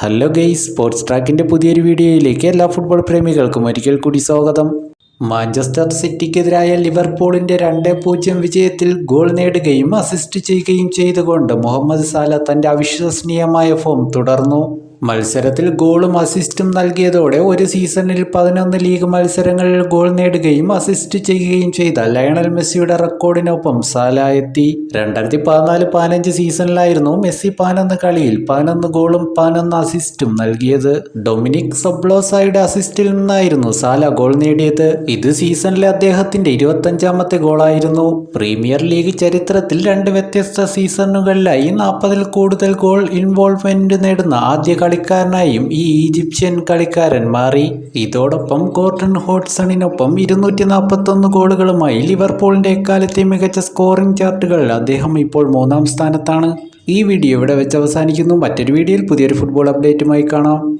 Hello guys sports ട്രാക്കിന്റെ പുതിയൊരു വീഡിയോയിലേക്ക് എല്ലാ ഫുട്ബോൾ പ്രേമികൾക്കും ഒരിക്കൽ കൂടി സ്വാഗതം. മാഞ്ചസ്റ്റർ സിറ്റിക്കെതിരായ ലിവർപൂളിന്റെ രണ്ട് പൂജ്യം വിജയത്തിൽ ഗോൾ നേടുകയും അസിസ്റ്റ് ചെയ്യുകയും ചെയ്തുകൊണ്ട് മുഹമ്മദ് സാല തന്റെ അവിശ്വസനീയമായ ഫോം തുടർന്നു. മത്സരത്തിൽ ഗോളും അസിസ്റ്റും നൽകിയതോടെ ഒരു സീസണിൽ പതിനൊന്ന് ലീഗ് മത്സരങ്ങളിൽ ഗോൾ നേടുകയും അസിസ്റ്റ് ചെയ്യുകയും ചെയ്ത ലയണൽ മെസ്സിയുടെ റെക്കോർഡിനൊപ്പം സാല എത്തി. രണ്ടായിരത്തി പതിനാല് പതിനഞ്ച് സീസണിലായിരുന്നു മെസ്സി പതിനൊന്ന് കളിയിൽ പതിനൊന്ന് ഗോളും പതിനൊന്ന് അസിസ്റ്റും നൽകിയത്. ഡൊമിനിക് സബ്ലോസായുടെ അസിസ്റ്റിൽ നിന്നായിരുന്നു സാല ഗോൾ നേടിയത്. ഇത് സീസണിലെ അദ്ദേഹത്തിന്റെ ഇരുപത്തഞ്ചാമത്തെ ഗോളായിരുന്നു. പ്രീമിയർ ലീഗ് ചരിത്രത്തിൽ രണ്ട് വ്യത്യസ്ത സീസണുകളിലായി നാൽപ്പതിൽ കൂടുതൽ ഗോൾ ഇൻവോൾവ്മെന്റ് നേടുന്ന ആദ്യ കളിക്കാരനായും ഈ ഈജിപ്ഷ്യൻ കളിക്കാരൻ മാറി. ഇതോടൊപ്പം ഗോർഡൻ ഹോട്ട്സണിനൊപ്പം ഇരുന്നൂറ്റി നാൽപ്പത്തൊന്ന് ഗോളുകളുമായി ലിവർപൂളിന്റെ എക്കാലത്തെ മികച്ച സ്കോറിംഗ് ചാർട്ടുകളിൽ അദ്ദേഹം ഇപ്പോൾ മൂന്നാം സ്ഥാനത്താണ്. ഈ വീഡിയോ ഇവിടെ വെച്ച് അവസാനിക്കുന്നു. മറ്റൊരു വീഡിയോയിൽ പുതിയൊരു ഫുട്ബോൾ അപ്ഡേറ്റുമായി കാണാം.